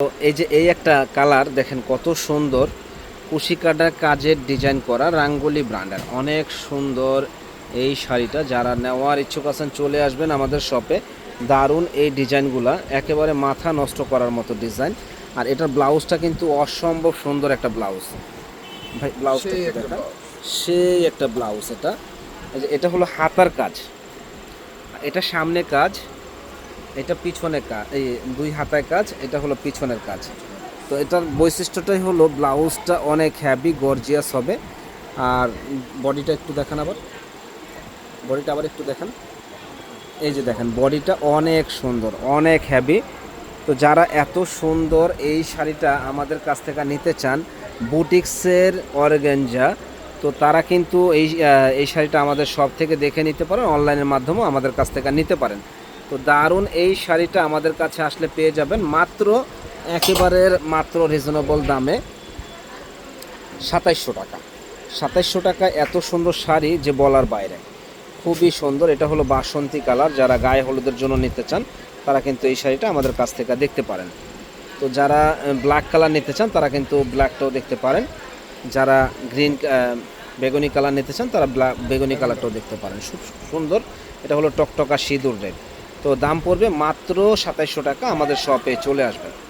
তো এই যে এই একটা কালার দেখেন কত সুন্দর কুশিকাটা কাজের ডিজাইন করা রাঙ্গুলি ব্র্যান্ডের অনেক সুন্দর এই শাড়িটা যারা নেওয়ার ইচ্ছুক আছেন চলে আসবেন আমাদের শপে দারুণ এই ডিজাইনগুলা একেবারে মাথা নষ্ট করার মতো ডিজাইন। আর এটার ব্লাউজটা কিন্তু অসম্ভব সুন্দর একটা ব্লাউজ। ভাই ব্লাউজটা সেই একটা সেই একটা ব্লাউজ এটা। যে এটা হলো হাতার কাজ। এটা সামনে কাজ। এটা পিছনে কাজ এই দুই হাতায় কাজ, এটা হলো পিছনের কাজ। তো এটার বৈশিষ্ট্যটাই হলো ব্লাউজটা অনেক হ্যাভি গর্জিয়াস হবে। আর বডিটা একটু দেখান আবার। বডিটা আবার একটু দেখান। এই যে দেখেন বডিটা অনেক সুন্দর, অনেক হ্যাভি তো যারা এত সুন্দর এই শাড়িটা আমাদের কাছ থেকে নিতে চান, বুটিক্সের অর্গেঞ্জা, তো তারা কিন্তু এই এই শাড়িটা আমাদের সব থেকে দেখে নিতে পারেন, অনলাইনের মাধ্যমেও আমাদের কাছ থেকে নিতে পারেন। তো দারুণ এই শাড়িটা আমাদের কাছে আসলে পেয়ে যাবেন মাত্র একেবারের মাত্র রিজনেবল দামে সাতাইশশো টাকা। সাতাইশশো টাকা এত সুন্দর শাড়ি যে বলার বাইরে। খুবই সুন্দর, এটা হলো বাসন্তী কালার। যারা গায়ে হলুদের জন্য নিতে চান, তারা কিন্তু এই শাড়িটা আমাদের কাছ থেকে দেখতে পারেন। তো যারা ব্ল্যাক কালার নিতে চান, তারা কিন্তু ব্ল্যাকটাও দেখতে পারেন। যারা গ্রিন বেগুনি কালার নিতে চান, তারা ব্ল্যাক বেগুনি কালারটাও দেখতে পারেন। সুন্দর। এটা হলো টকটকা সিঁদুর রেড। তো দাম পড়বে মাত্র সাতাইশশো টাকা আমাদের শপে চলে আসবেন।